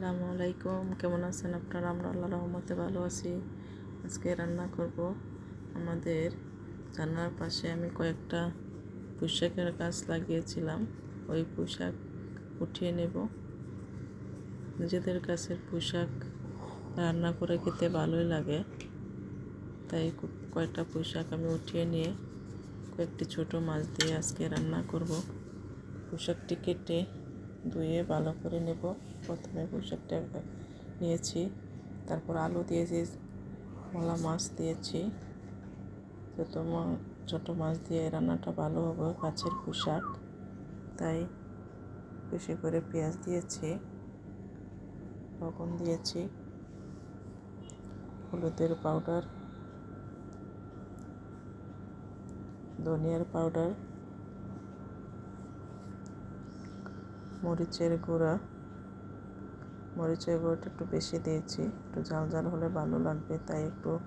আসসালামু আলাইকুম। কেমন আছেন আপনারা? আমরা আল্লাহ রহমতে ভালো আছি। আজকে রান্না করব আমাদের। জানার পাশে আমি কয়েকটা পোশাকের গাছ লাগিয়েছিলাম। ওই পোশাক উঠিয়ে নেব। নিজেদের গাছের পোশাক রান্না করে খেতে ভালোই লাগে। তাই কয়েকটা পোশাক আমি উঠিয়ে নিয়ে কয়েকটি ছোট মাছ দিয়ে আজকে রান্না করব। পোশাকটি কেটে ধুয়ে ভালো করে নেব। প্রথমে পোশাকটা নিয়েছি। তারপর আলু দিয়েছি মলা মাছ দিয়েছি। ছোটো ছোটো মাছ দিয়ে রান্নাটা ভালো হবে, গাছের পোশাক তাই বেশি করে পেঁয়াজ দিয়েছি, লবণ দিয়েছি, হলুদের পাউডার, ধনিয়ার পাউডার মরিচের গুঁড়া। মরিচের গুঁড়োটা একটু বেশি দিয়েছি। একটু ঝাল ঝাল হলে ভালো লাগবে, তাই একটু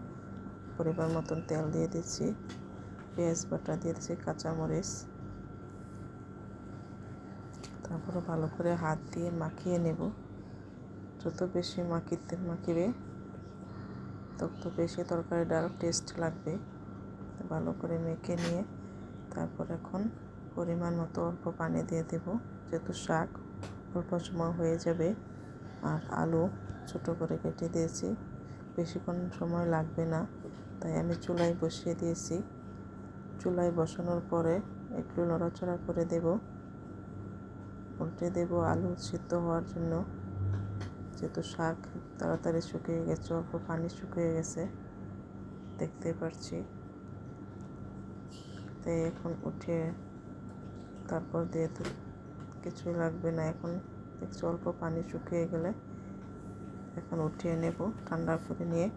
পরিমাণ মতন তেল দিয়ে দিচ্ছি। পেঁয়াজ বাটা দিয়ে দিচ্ছি, কাঁচামরিচ। তারপরে ভালো করে হাত দিয়ে মাখিয়ে নেব। যত বেশি মাখিতে মাখিবে, তত বেশি তরকারিটার টেস্ট লাগবে। ভালো করে মেখে নিয়ে তারপর এখন পরিমাণ মতো অল্প পানি দিয়ে দেব, যেহেতু শাক অল্প সময় হয়ে যাবে। আর আলু ছোট করে কেটে দিয়েছি, বেশিক্ষণ সময় লাগবে না, তাই আমি চুলায় বসিয়ে দিয়েছি। চুলায় বসানোর পরে একটু নড়াচড়া করে দেব। উল্টে দেব আলু সিদ্ধ হওয়ার জন্য, যেহেতু শাক তাড়াতাড়ি শুকিয়ে গেছে, অল্প পানি শুকিয়ে গেছে, দেখতে পাচ্ছি তাই এখন উঠে তারপর দিয়ে তো কিছুই লাগবে না এখন, একটু অল্প পানি শুকিয়ে গেলে এখন উঠিয়ে নেব, ঠান্ডা করে নিয়ে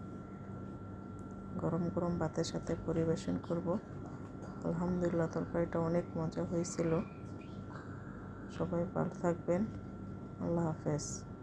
গরম গরম ভাতের সাথে পরিবেশন করব। আলহামদুলিল্লাহ, তরকারিটা অনেক মজা হয়েছিল। সবাই ভালো থাকবেন। আল্লাহ হাফেজ।